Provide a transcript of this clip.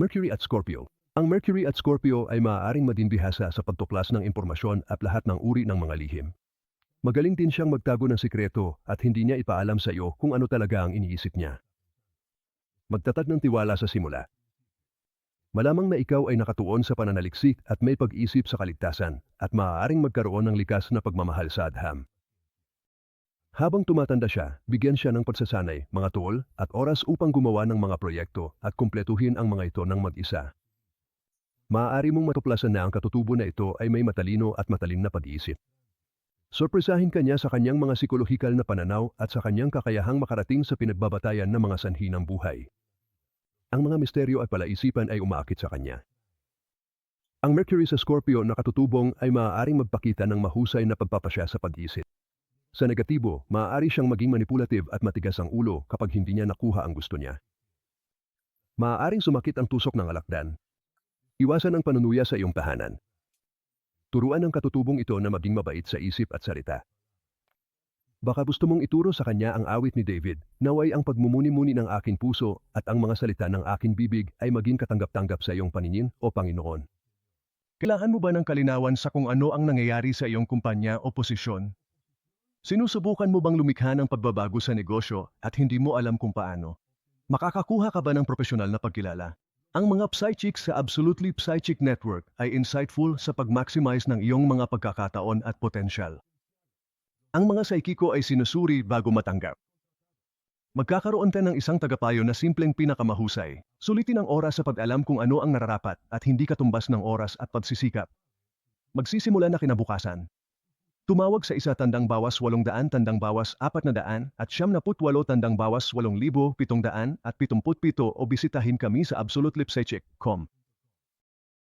Mercury at Scorpio. Ang Mercury at Scorpio ay maaaring madinbihasa sa pagtuklas ng impormasyon at lahat ng uri ng mga lihim. Magaling din siyang magtago ng sikreto at hindi niya ipaalam sa iyo kung ano talaga ang iniisip niya. Magtatag ng tiwala sa simula. Malamang na ikaw ay nakatuon sa pananaliksik at may pag-isip sa kaligtasan at maaaring magkaroon ng likas na pagmamahal sa adham. Habang tumatanda siya, bigyan siya ng pagsasanay, mga tool, at oras upang gumawa ng mga proyekto at kumpletuhin ang mga ito ng mag-isa. Maaari mong matuklasan na ang katutubo na ito ay may matalino at matalim na pag-iisip. Sorpresahin kanya sa kanyang mga psikolohikal na pananaw at sa kanyang kakayahang makarating sa pinagbabatayan ng mga sanhi ng buhay. Ang mga misteryo at palaisipan ay umaakit sa kanya. Ang Mercury sa Scorpio na katutubong ay maaaring magpakita ng mahusay na pagpapasya sa pag-isip. Sa negatibo, maaari siyang maging manipulative at matigas ang ulo kapag hindi niya nakuha ang gusto niya. Maaaring sumakit ang tusok ng alakdan. Iwasan ang panunuya sa iyong tahanan. Turuan ng katutubong ito na maging mabait sa isip at salita. Baka gusto mong ituro sa kanya ang awit ni David, naway ang pagmumuni-muni ng aking puso at ang mga salita ng aking bibig ay maging katanggap-tanggap sa iyong paningin o Panginoon. Kailangan mo ba ng kalinawan sa kung ano ang nangyayari sa iyong kumpanya o posisyon? Sinusubukan mo bang lumikha ng pagbabago sa negosyo at hindi mo alam kung paano? Makakakuha ka ba ng profesional na pagkilala? Ang mga Psychics sa Absolutely Psychic Network ay insightful sa pag-maximize ng iyong mga pagkakataon at potensyal. Ang mga Psychico ay sinusuri bago matanggap. Magkakaroon ka ng isang tagapayo na simpleng pinakamahusay. Sulitin ang oras sa pag-alam kung ano ang nararapat at hindi katumbas ng oras at pagsisikap. Magsisimula na kinabukasan. Tumawag sa isa tandang bawas 800 tandang bawas 400 at siyam na putwalo tandang bawas 8,700 at 77 o bisitahin kami sa absolutelipsychic.com.